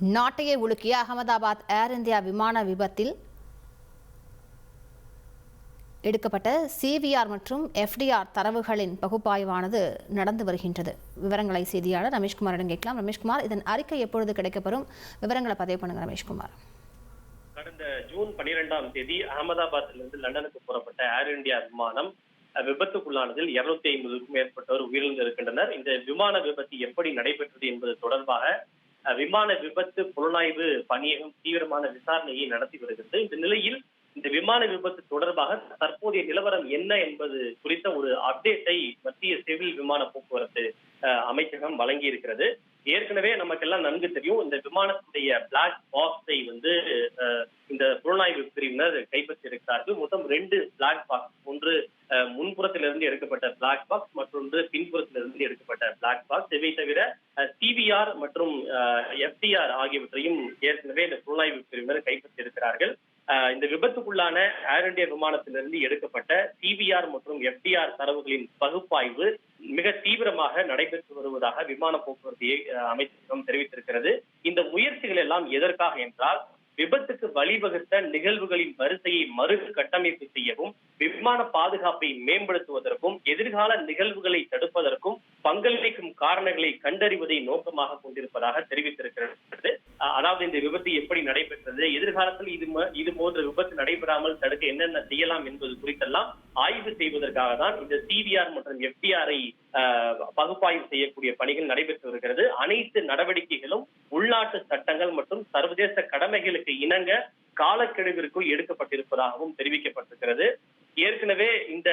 நாட்டையே உலுக்கிய அகமதாபாத் ஏர் இந்தியா விமான விபத்தில் எடுக்கப்பட்ட சிவிஆர் மற்றும் எஃப்டிஆர் தரவுகளின் பகுப்பாய்வானது நடந்து வருகின்றது. விவரங்களை செய்தியாளர் ரமேஷ்குமாரிடம் கேட்கலாம். ரமேஷ்குமார் இதன் அறிக்கை எப்பொழுது கிடைக்கப்பெறும்? விவரங்களை பதிவு பண்ணுங்க ரமேஷ்குமார். கடந்த ஜூன் பனிரெண்டாம் தேதி அகமதாபாத்திலிருந்து லண்டனுக்கு புறப்பட்ட ஏர் இந்தியா விமானம் விபத்துக்குள்ளானதில் இருநூத்தி ஐம்பதுக்கும் மேற்பட்டோர் உயிரிழந்திருக்கின்றனர். இந்த விமான விபத்து எப்படி நடைபெற்றது என்பது தொடர்பாக விமான விபத்து புலனாய்வு பணியகம் தீவிரமான விசாரணையை நடத்தி வருகிறது. இந்த நிலையில் இந்த விமான விபத்து தொடர்பாக தற்போதைய நிலவரம் என்ன என்பது குறித்த ஒரு அப்டேட்டை மத்திய சிவில் விமான போக்குவரத்து அஹ், அமைச்சகம் வழங்கி இருக்கிறது ஏற்கனவே நமக்கெல்லாம் நன்கு தெரியும் இந்த விமானத்துடைய பிளாக் பாக்ஸை வந்து இந்த புலனாய்வு பிரிவினர் கைப்பற்றியிருக்கிறார்கள் மொத்தம் ரெண்டு பிளாக் பாக்ஸ் ஒன்று முன்புறத்திலிருந்து எடுக்கப்பட்ட பிளாக் பாக்ஸ் மற்றொன்று பின்புறத்திலிருந்து எடுக்கப்பட்ட பிளாக் பாக்ஸ் இவை தவிர சிபிஆர் மற்றும் எஃப்டிஆர் ஆகியவற்றையும் ஏற்கனவே இந்த புலனாய்வு பிரிவினர் கைப்பற்றியிருக்கிறார்கள் அஹ், இந்த விபத்துக்குள்ளான ஏர் இந்தியா விமானத்திலிருந்து எடுக்கப்பட்ட சிபிஆர் மற்றும் எஃப்டிஆர் தரவுகளின் பகுப்பாய்வு மிக தீவிரமாக நடைபெற்று வருவதாக விமான போக்குவரத்து அமைச்சகம் தெரிவித்திருக்கிறது. இந்த முயற்சிகள் எல்லாம் எதற்காக என்றால் விபத்துக்கு வழிவகுத்த நிகழ்வுகளின் வரிசையை மறு கட்டமைப்பு செய்யவும் விமான பாதுகாப்பை மேம்படுத்துவதற்கும் எதிர்கால நிகழ்வுகளை தடுப்பதற்கும் பங்களிக்கும் காரணங்களை கண்டறிவதை நோக்கமாக கொண்டிருப்பதாக தெரிவித்திருக்கிறது. அதாவது இந்த விபத்து எப்படி நடைபெற்றது எதிர்காலத்தில் இது இது போன்ற விபத்து நடைபெறாமல் தடுக்க என்னென்ன செய்யலாம் என்பது குறித்தெல்லாம் ஆய்வு செய்வதற்காக தான் இந்த சிவிஆர் மற்றும் எஃப்டிஆரை பகுப்பாய்வு செய்யக்கூடிய பணிகள் நடைபெற்று வருகிறது. அனைத்து நடவடிக்கைகளும் உள்நாட்டு சட்டங்கள் மற்றும் சர்வதேச கடமைகளுக்கு இணங்க காலக்கெடுவிற்குள் எடுக்கப்பட்டிருப்பதாகவும் தெரிவிக்கப்பட்டிருக்கிறது. ஏற்கனவே இந்த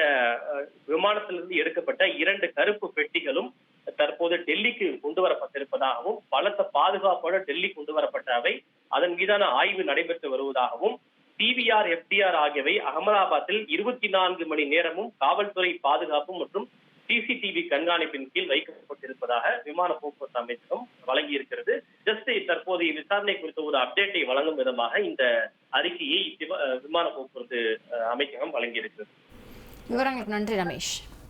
விமானத்திலிருந்து எடுக்கப்பட்ட இரண்டு கருப்பு பெட்டிகளும் தற்போது டெல்லிக்கு கொண்டு வரப்பட்டிருப்பதாகவும் பலத்த பாதுகாப்போடு டெல்லி கொண்டு வரப்பட்ட அவை அதன் மீதான ஆய்வு நடைபெற்று வருவதாகவும் சிபிஆர் எஃப்டிஆர் ஆகியவை அகமதாபாத்தில் இருபத்தி நான்கு மணி நேரமும் காவல்துறை பாதுகாப்பு மற்றும் சிசிடிவி கண்காணிப்பின் கீழ் வைக்கப்பட்டிருப்பதாக விமான போக்குவரத்து அமைச்சகம் வழங்கியிருக்கிறது. ஜஸ்ட் தற்போதைய விசாரணை குறித்த ஒரு அப்டேட்டை வழங்கும் விதமாக இந்த அறிக்கையை விமான போக்குவரத்து அமைச்சகம் வழங்கியிருக்கிறது. விவரங்களுக்கு நன்றி ரமேஷ்.